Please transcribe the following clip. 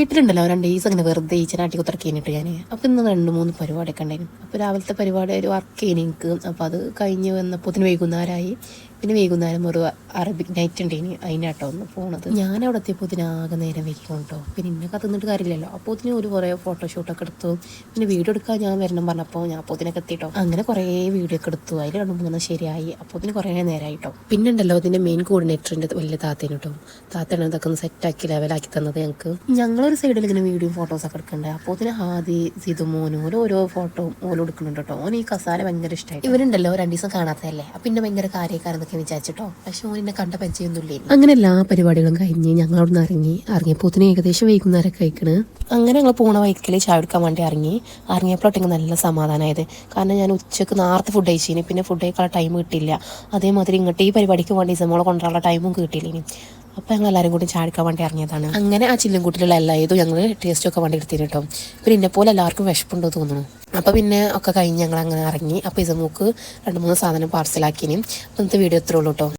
വീട്ടിലുണ്ടല്ലോ രണ്ട് ഈസ് അങ്ങനെ വെറുതെ ഈ ഈച്ചനാട്ടി കുത്തിറക്കി കഴിഞ്ഞിട്ട് ഞാൻ അപ്പോൾ ഇന്ന് രണ്ട് മൂന്ന് പരിപാടിയൊക്കെ ഉണ്ടായിരുന്നു. അപ്പോൾ രാവിലത്തെ പരിപാടി ഒരു വർക്ക് ചെയ്യുന്നു എനിക്ക്. അപ്പോൾ അത് കഴിഞ്ഞ് വന്നപ്പോൾ വൈകുന്നേരമായി. പിന്നെ വൈകുന്നേരം ഒരു അറബിക് നൈറ്റ് ഉണ്ട് ഇനി അതിനാട്ടോ ഒന്ന് പോണത്. ഞാൻ അവിടെ എത്തിയപ്പോൾ ഇതിനാകെ നേരം വയ്ക്കും കേട്ടോ പിന്നെ ഇന്നെ കത്തുന്നിട്ട് കാര്യമില്ലല്ലോ. അപ്പോൾ ഇതിന് ഒരു കുറേ ഫോട്ടോഷൂട്ടൊക്കെ എടുത്തു. പിന്നെ വീഡിയോ എടുക്കാൻ ഞാൻ വരണം പറഞ്ഞപ്പോൾ ഞാൻ അപ്പോൾ ഇതിനൊക്കെ എത്തിയിട്ടോ അങ്ങനെ കുറേ വീഡിയോ ഒക്കെ എടുത്തു. അതിൽ രണ്ട് മൂന്നെണ്ണം ശരിയായി. അപ്പോൾ ഇതിന് കുറേ നേരമായിട്ടോ പിന്നെ ഉണ്ടല്ലോ ഇതിന്റെ മെയിൻ കോർഡിനേറ്ററിന്റെ വലിയ താത്തേന് കേട്ടോ താത്തേനെ ഇതൊക്കെ ഒന്ന് സെറ്റാക്കി ലെവലാക്കി തന്നത് ഞങ്ങൾക്ക് ഞങ്ങളൊരു സൈഡിൽ ഇങ്ങനെ വീഡിയോ ഫോട്ടോസ് ഫോട്ടോസൊക്കെ എടുക്കണ്ടേ. അപ്പോൾ ഇതിന് ഹാദി സിതുമോനും ഓരോ ഓരോ ഫോട്ടോ ഓരോ എടുക്കുന്നുണ്ട് കേട്ടോ ഓൻ ഈ കസാല ഭയങ്കര ഇഷ്ടമായി ഇവരുണ്ടല്ലോ രണ്ടു ദിവസം കാണാത്തതല്ലേ? അപ്പം പിന്നെ ഭയങ്കര കാര്യക്കാരെന്നൊക്കെ വിചാരിച്ചിട്ടോ. പക്ഷെ ഓൻ എന്നെ കണ്ട പരിചയമൊന്നുമില്ലേ അങ്ങനെ എല്ലാ പരിപാടികളും കഴിഞ്ഞ് ഞങ്ങൾ അവിടെ നിന്ന് ഇറങ്ങി ഇറങ്ങിയപ്പോത്തിന് ഏകദേശം വൈകുന്നേരം കഴിക്കണ് അങ്ങനെ ഞങ്ങൾ പോണ വൈക്കൽ ചായ എടുക്കാൻ വേണ്ടി ഇറങ്ങി. ഇറങ്ങിയപ്പോഴൊട്ടെങ്കിൽ നല്ല സമാധാനമായത് കാരണം ഞാൻ ഉച്ചയ്ക്ക് നേരത്തെ ഫുഡ് കഴിച്ചിനി. പിന്നെ ഫുഡ് കഴിക്കാനുള്ള ടൈം കിട്ടില്ല അതേമാതിരി ഇങ്ങോട്ട് ഈ പരിപാടിക്ക് വേണ്ടി നമ്മളെ കൊണ്ടുവരാനുള്ള ടൈമും കിട്ടിയില്ല ഇനി അപ്പോൾ ഞങ്ങൾ എല്ലാവരും കൂടി ചാടിക്കാൻ വേണ്ടി ഇറങ്ങിയതാണ്. അങ്ങനെ ആ ചില്ലുംകൂട്ടിലുള്ള എല്ലാ ഇതും ഞങ്ങൾ ടേസ്റ്റ് ഒക്കെ വേണ്ടി എടുത്തിട്ട് കേട്ടോ പിന്നെ എന്നെ പോലെ എല്ലാവർക്കും വിശപ്പുണ്ടോ തോന്നുന്നു. അപ്പോൾ പിന്നെ ഒക്കെ കഴിഞ്ഞ് ഞങ്ങൾ അങ്ങനെ ഇറങ്ങി. അപ്പോൾ ഇസമൂക്ക് രണ്ട് മൂന്ന് സാധനം പാർസലാക്കിനി അപ്പോൾ ഇന്നത്തെ വീഡിയോ എത്രയുള്ളൂ കേട്ടോ